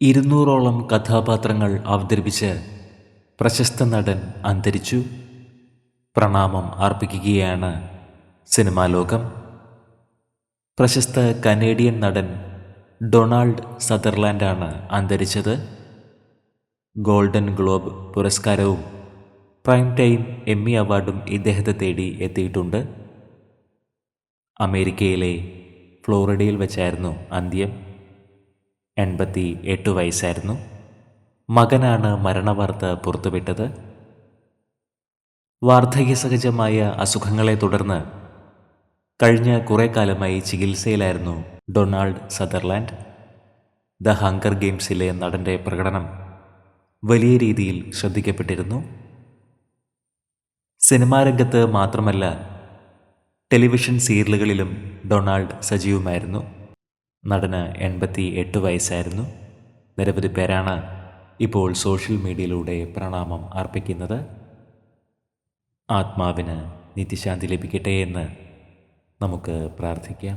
ഇരുന്നൂറോളം കഥാപാത്രങ്ങൾ അവതരിപ്പിച്ച് പ്രശസ്ത നടൻ അന്തരിച്ചു. പ്രണാമം അർപ്പിക്കുകയാണ് സിനിമാ ലോകം. പ്രശസ്ത കനേഡിയൻ നടൻ ഡൊണാൾഡ് സദർലാൻഡാണ് അന്തരിച്ചത്. ഗോൾഡൻ ഗ്ലോബ് പുരസ്കാരവും പ്രൈം ടൈം എമ്മി അവാർഡും ഇദ്ദേഹത്തെ തേടി എത്തിയിട്ടുണ്ട്. അമേരിക്കയിലെ ഫ്ലോറിഡയിൽ വെച്ചായിരുന്നു അന്ത്യം. എൺപത്തി എട്ട് വയസ്സായിരുന്നു. മകനാണ് മരണവാർത്ത പുറത്തുവിട്ടത്. വാർദ്ധക്യസഹജമായ അസുഖങ്ങളെ തുടർന്ന് കഴിഞ്ഞ കുറേ കാലമായി ചികിത്സയിലായിരുന്നു ഡൊണാൾഡ് സദർലാൻഡ് ദ ഹങ്കർ ഗെയിംസിലെ നടന്റെ പ്രകടനം വലിയ രീതിയിൽ ശ്രദ്ധിക്കപ്പെട്ടിരുന്നു. സിനിമാ രംഗത്ത് മാത്രമല്ല ടെലിവിഷൻ സീരിയലുകളിലും ഡൊണാൾഡ് സജീവമായിരുന്നു. നടന് എൺപത്തി എട്ട് വയസ്സായിരുന്നു. നിരവധി പേരാണ് ഇപ്പോൾ സോഷ്യൽ മീഡിയയിലൂടെ പ്രണാമം അർപ്പിക്കുന്നത്. ആത്മാവിന് നിത്യശാന്തി ലഭിക്കട്ടെ എന്ന് നമുക്ക് പ്രാർത്ഥിക്കാം.